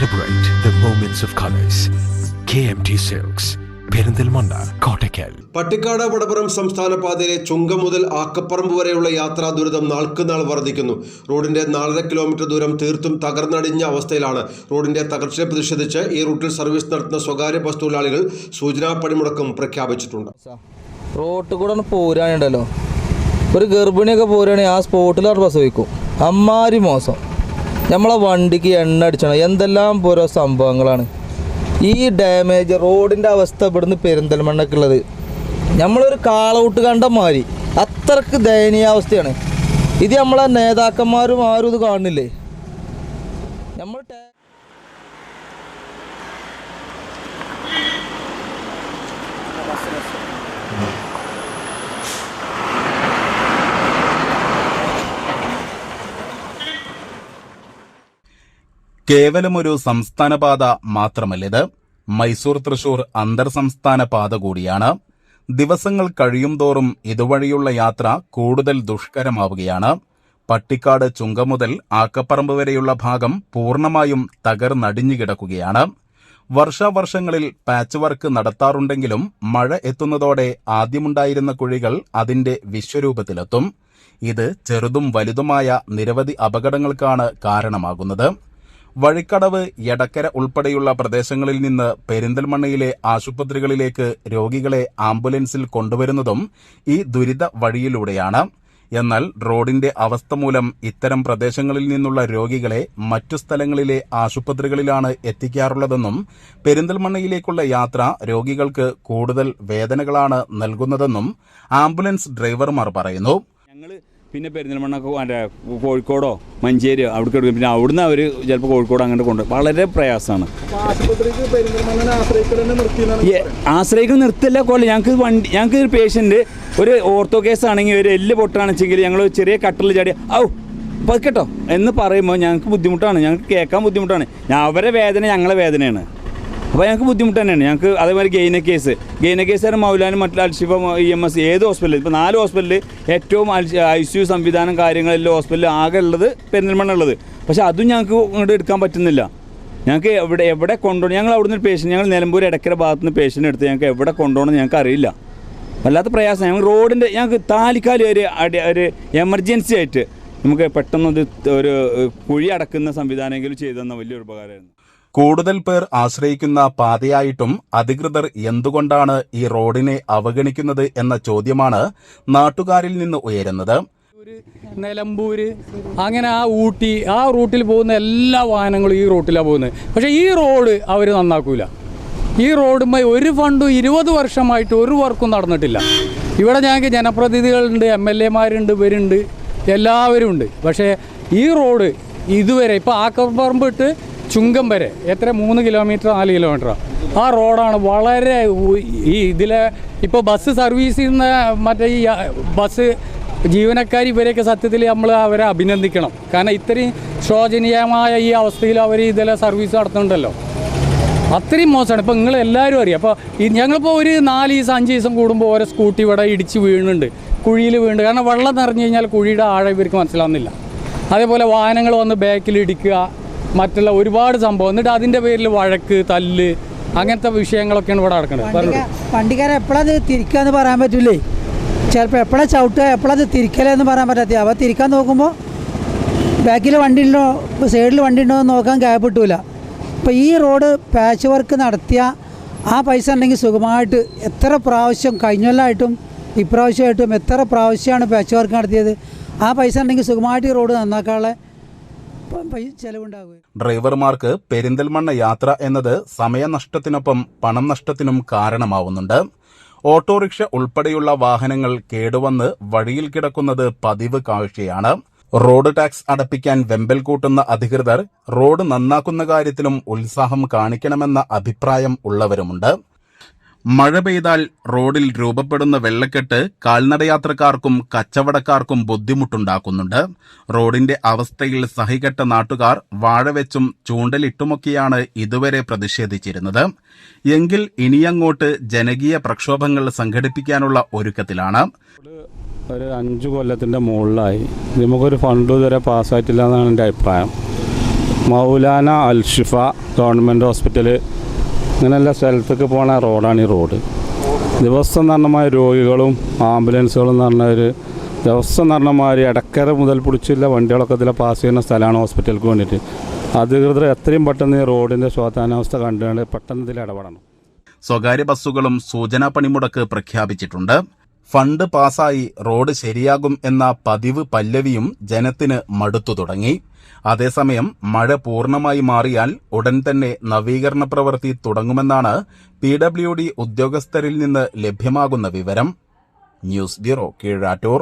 Celebrate the moments of colors. KMT silks Perinthalmanna Kottakkal Pattikkad Vadapuram സംസ്ഥാന പാതയിലെ ചുങ്കം മുതൽ ആക്കപ്പറമ്പ് വരെയുള്ള യാത്രാ ദുരിതം നാൾക്കുനാൾ വർദ്ധിക്കുന്നു. റോഡിന്റെ നാലര കിലോമീറ്റർ ദൂരം തീർത്തും തകർന്നടിഞ്ഞ അവസ്ഥയിലാണ് റോഡിന്റെ തകർച്ചയെ പ്രതിഷേധിച്ച് ഈ റൂട്ടിൽ സർവീസ് നടത്തുന്ന സ്വകാര്യ ബസ് തൊഴിലാളികൾ സൂചനാ പണിമുടക്കം പ്രഖ്യാപിച്ചിട്ടുണ്ട്. റോട്ടിൽ കൂടെ പോരാനുണ്ടല്ലോ. ഒരു ഗർഭിണിയൊക്കെ പോരുകയാണെങ്കിൽ ആ സ്പോട്ടിലാണ് പ്രസവിക്കും അമ്മാരി മോശം. നമ്മളെ വണ്ടിക്ക് എണ്ണ അടിച്ചണം? എന്തെല്ലാം ഓരോ സംഭവങ്ങളാണ്. ഈ ഡാമേജ് റോഡിന്റെ അവസ്ഥ ഇവിടുന്ന് പെരിന്തൽമണ്ണക്കുള്ളത് നമ്മളൊരു കാളൗട്ട് കണ്ട മാതിരി അത്രയ്ക്ക് ദയനീയാവസ്ഥയാണ് ഇത് നമ്മളെ നേതാക്കന്മാരും ആരും ഇത് കാണുന്നില്ലേ? നമ്മൾ ടാ- ഒരു സംസ്ഥാന പാത മാത്രമല്ല ഇത് മൈസൂർ തൃശൂർ അന്തർ സംസ്ഥാന പാത കൂടിയാണ്. ദിവസങ്ങൾ കഴിയും തോറും ഇതുവഴിയുള്ള യാത്ര കൂടുതൽ ദുഷ്കരമാവുകയാണ്. പട്ടിക്കാട് ചുങ്കം മുതൽ ആക്കപ്പറമ്പ് വരെയുള്ള ഭാഗം പൂർണമായും തകർന്നടിഞ്ഞു കിടക്കുകയാണ്. വർഷാവർഷങ്ങളിൽ പാച്ച് വർക്ക് നടത്താറുണ്ടെങ്കിലും മഴ എത്തുന്നതോടെ ആദ്യമുണ്ടായിരുന്ന കുഴികൾ അതിന്റെ വിശ്വരൂപത്തിലെത്തും. ഇത് ചെറുതും വലുതുമായ നിരവധി അപകടങ്ങൾക്കാണ് കാരണമാകുന്നത്. വഴിക്കടവ് എടക്കര ഉൾപ്പെടെയുള്ള പ്രദേശങ്ങളിൽ നിന്ന് പെരിന്തൽമണ്ണയിലെ ആശുപത്രികളിലേക്ക് രോഗികളെ ആംബുലൻസിൽ കൊണ്ടുവരുന്നതും ഈ ദുരിത വഴിയിലൂടെയാണ്. എന്നാൽ റോഡിന്റെ അവസ്ഥ മൂലം ഇത്തരം പ്രദേശങ്ങളിൽ നിന്നുള്ള രോഗികളെ മറ്റു സ്ഥലങ്ങളിലെ ആശുപത്രികളിലാണ് എത്തിക്കാറുള്ളതെന്നും പെരിന്തൽമണ്ണയിലേക്കുള്ള യാത്ര രോഗികൾക്ക് കൂടുതൽ വേദനകളാണ് നൽകുന്നതെന്നും ആംബുലൻസ് ഡ്രൈവർമാർ പറയുന്നു. പിന്നെ പെരിന്തൽമണ്ണൊക്കെ മറ്റേ കോഴിക്കോടോ മഞ്ചേരിയോ അവിടെ എടുക്കും. പിന്നെ അവിടുന്ന് അവർ ചിലപ്പോൾ കോഴിക്കോട് അങ്ങോട്ട് കൊണ്ട് വളരെ പ്രയാസമാണ്. ആശ്രയിക്കുന്ന നിർത്തില്ല കൊല്ല. ഞങ്ങൾക്ക് വണ്ടി ഞങ്ങൾക്ക് ഒരു പേഷ്യന്റ് ഒരു ഓർത്തോ കേസ് ആണെങ്കിൽ ഒരു എല്ല് പൊട്ടാണെച്ചെങ്കിൽ ഞങ്ങൾ ചെറിയ കട്ടറിൽ ചാടി ഔ പതുക്കട്ടോ എന്ന് പറയുമ്പോൾ ഞങ്ങൾക്ക് ബുദ്ധിമുട്ടാണ്. ഞങ്ങൾക്ക് കേൾക്കാൻ ബുദ്ധിമുട്ടാണ്. അവരെ വേദന ഞങ്ങളെ വേദനയാണ്. അപ്പോൾ ഞങ്ങൾക്ക് ബുദ്ധിമുട്ട് തന്നെയാണ്. ഞങ്ങൾക്ക് അതേമാതിരി ഗെയിന കേസ്. ഗെയിന കേസ് ആണ് മൗലാനും മറ്റുള്ള അൽഷിഫ ഇ എം എസ് ഏത് ഹോസ്പിറ്റലിൽ ഇപ്പോൾ നാല് ഹോസ്പിറ്റലിൽ ഏറ്റവും ഐ സി യു സംവിധാനം കാര്യങ്ങളെല്ലാം ഹോസ്പിറ്റലിൽ ആകെ ഉള്ളത് പെരിന്തൽമണ്ണ ഉള്ളത്. പക്ഷേ അതും ഞങ്ങൾക്ക് ഇങ്ങോട്ട് എടുക്കാൻ പറ്റുന്നില്ല. ഞങ്ങൾക്ക് എവിടെ എവിടെ കൊണ്ടുപോകണം? ഞങ്ങൾ അവിടുന്ന് ഒരു പേഷ്യന്റ് ഞങ്ങൾ നിലമ്പൂർ ഇടക്കര ഭാഗത്ത് നിന്ന് പേഷ്യന്റ് എടുത്ത് ഞങ്ങൾക്ക് എവിടെ കൊണ്ടുപോകണം ഞങ്ങൾക്ക് അറിയില്ല. വല്ലാത്ത പ്രയാസം. ഞങ്ങൾ റോഡിന്റെ ഞങ്ങൾക്ക് താലിക്കാലി ഒരു ഒരു എമർജൻസി ആയിട്ട് നമുക്ക് പെട്ടെന്ന് ഒരു കുഴി അടക്കുന്ന സംവിധാനമെങ്കിലും ചെയ്തു തന്ന വലിയൊരു ഉപകാരമായിരുന്നു. കൂടുതൽ പേർ ആശ്രയിക്കുന്ന പാതയായിട്ടും അധികൃതർ എന്തുകൊണ്ടാണ് ഈ റോഡിനെ അവഗണിക്കുന്നത് എന്ന ചോദ്യമാണ് നാട്ടുകാരിൽ നിന്ന് ഉയരുന്നത്. നിലമ്പൂര് അങ്ങനെ ആ ഊട്ടി ആ റൂട്ടിൽ പോകുന്ന എല്ലാ വാഹനങ്ങളും ഈ റൂട്ടിലാണ് പോകുന്നത്. പക്ഷേ ഈ റോഡ് അവർ നന്നാക്കൂല. ഈ റോഡുമായി ഒരു ഫണ്ടും ഇരുപത് വർഷമായിട്ട് ഒരു വർക്കും നടന്നിട്ടില്ല. ഇവിടെ ഞങ്ങൾക്ക് ജനപ്രതിനിധികളുണ്ട് എം എൽ എമാരുണ്ട് ഇവരുണ്ട് എല്ലാവരും ഉണ്ട് പക്ഷേ ഈ റോഡ് ഇതുവരെ ഇപ്പോൾ ആക്കപ്പറമ്പ് ഇട്ട് ചുങ്കം വരെ. എത്ര? മൂന്ന് കിലോമീറ്റർ നാല് കിലോമീറ്റർ ആ റോഡാണ് വളരെ ഈ ഇതിലെ ഇപ്പോൾ ബസ് സർവീസ് ചെയ്യുന്ന മറ്റേ ഈ ബസ് ജീവനക്കാർ ഇവരെയൊക്കെ സത്യത്തിൽ നമ്മൾ അവരെ അഭിനന്ദിക്കണം. കാരണം ഇത്രയും ശോചനീയമായ ഈ അവസ്ഥയിൽ അവർ ഇതിലെ സർവീസ് നടത്തുന്നുണ്ടല്ലോ. അത്രയും മോശമാണ്. ഇപ്പോൾ നിങ്ങൾ എല്ലാവരും അറിയാം അപ്പോൾ ഞങ്ങളിപ്പോൾ ഒരു നാല് ദിവസം അഞ്ച് ദിവസം കൂടുമ്പോൾ ഓരോ സ്കൂട്ടി ഇവിടെ ഇടിച്ച് വീഴുന്നുണ്ട്. കുഴിയിൽ വീണ്. കാരണം വെള്ളം നിറഞ്ഞു കഴിഞ്ഞാൽ കുഴിയുടെ ആഴം ഇവർക്ക് മനസ്സിലാവുന്നില്ല. അതേപോലെ വാഹനങ്ങൾ വന്ന് ബാക്കിൽ ഇടിക്കുക. മറ്റുള്ള ഒരുപാട് സംഭവം. എന്നിട്ട് അതിന്റെ പേരിൽ വഴക്ക് തല്ല് അങ്ങനത്തെ വിഷയങ്ങളൊക്കെയാണ് ഇവിടെ നടക്കുന്നത്. വണ്ടിക്കാരെ എപ്പോഴത് തിരിക്കാന്ന് പറയാൻ പറ്റൂലേ? ചിലപ്പോൾ എപ്പോഴാ ചവിട്ടുക എപ്പോഴത് തിരിക്കലെന്ന് പറയാൻ പറ്റാത്ത അവ തിരിക്കാൻ നോക്കുമ്പോൾ ബാക്കിൽ വണ്ടി ഉണ്ടോ സൈഡിൽ വണ്ടി ഉണ്ടോ എന്ന് നോക്കാൻ ഗ്യാപ്പ് കിട്ടൂല. അപ്പോൾ ഈ റോഡ് പാച്ച് വർക്ക് നടത്തിയ ആ പൈസ ഉണ്ടെങ്കിൽ സുഖമായിട്ട് എത്ര പ്രാവശ്യം കഴിഞ്ഞൊല്ലായിട്ടും ഇപ്രാവശ്യമായിട്ടും എത്ര പ്രാവശ്യമാണ് പാച്ച് വർക്ക് നടത്തിയത്? ആ പൈസ ഉണ്ടെങ്കിൽ സുഖമായിട്ട് ഈ റോഡ് നന്നാക്കാനുള്ള ഡ്രൈവർമാർക്ക് പെരിന്തൽമണ്ണ യാത്ര എന്നത് സമയനഷ്ടത്തിനൊപ്പം പണം നഷ്ടത്തിനും കാരണമാവുന്നുണ്ട്. ഓട്ടോറിക്ഷ ഉൾപ്പെടെയുള്ള വാഹനങ്ങൾ കേടുവന്ന് വഴിയിൽ കിടക്കുന്നത് പതിവ് കാഴ്ചയാണ്. റോഡ് ടാക്സ് അടപ്പിക്കാൻ വെമ്പൽ കൂട്ടുന്ന അധികൃതർ റോഡ് നന്നാക്കുന്ന കാര്യത്തിലും ഉത്സാഹം കാണിക്കണമെന്ന അഭിപ്രായം ഉള്ളവരുമുണ്ട്. മഴ പെയ്താൽ റോഡിൽ രൂപപ്പെടുന്ന വെള്ളക്കെട്ട് കാൽനടയാത്രക്കാർക്കും കച്ചവടക്കാർക്കും ബുദ്ധിമുട്ടുണ്ടാക്കുന്നുണ്ട്. റോഡിന്റെ അവസ്ഥയിൽ സഹികെട്ട നാട്ടുകാർ വാഴവെച്ചും ചൂണ്ടലിട്ടുമൊക്കെയാണ് ഇതുവരെ പ്രതിഷേധിച്ചിരുന്നത്. എങ്കിൽ ഇനിയങ്ങോട്ട് ജനകീയ പ്രക്ഷോഭങ്ങൾ സംഘടിപ്പിക്കാനുള്ള ഒരുക്കത്തിലാണ്. ഒരു അഞ്ച് കൊല്ലത്തിന്റെ മുകളിലായി. നമുക്കൊരു ഫണ്ട് ഇതുവരെ പാസ്സായിട്ടില്ല എന്നാണ് എന്റെ അഭിപ്രായം. മൗലാന അൽഷിഫ ഗവൺമെന്റ് ഹോസ്പിറ്റൽ ഇങ്ങനെയുള്ള സ്ഥലത്തേക്ക് പോണ റോഡാണ് ഈ റോഡ്. ദിവസം നടന്നമായ രോഗികളും ആംബുലൻസുകളും എന്ന് ദിവസം എന്ന് ഇടക്കര മുതൽ പിടിച്ചില്ല വണ്ടികളൊക്കെ ഇതിലെ പാസ് ചെയ്യുന്ന സ്ഥലമാണ് ഹോസ്പിറ്റലിൽ വേണ്ടിയിട്ട്. അധികൃതർ എത്രയും പെട്ടെന്ന് ഈ റോഡിന്റെ ശോധാനാവസ്ഥ കണ്ടുകൊണ്ട് പെട്ടെന്ന് ഇതിൽ ഇടപെടണം. സ്വകാര്യ ബസ്സുകളും സൂചനാ പണിമുടക്ക് പ്രഖ്യാപിച്ചിട്ടുണ്ട്. ഫണ്ട് പാസായി റോഡ് ശരിയാകും എന്ന പതിവ് പല്ലവിയും ജനത്തിന് മടുത്തു തുടങ്ങി. അതേസമയം മഴ പൂർണമായി മാറിയാൽ ഉടൻ തന്നെ നവീകരണ പ്രവൃത്തി തുടങ്ങുമെന്നാണ് പി ഡബ്ല്യു ഡി ഉദ്യോഗസ്ഥരിൽ നിന്ന് ലഭ്യമാകുന്ന വിവരം. News bureau Keezhattoor.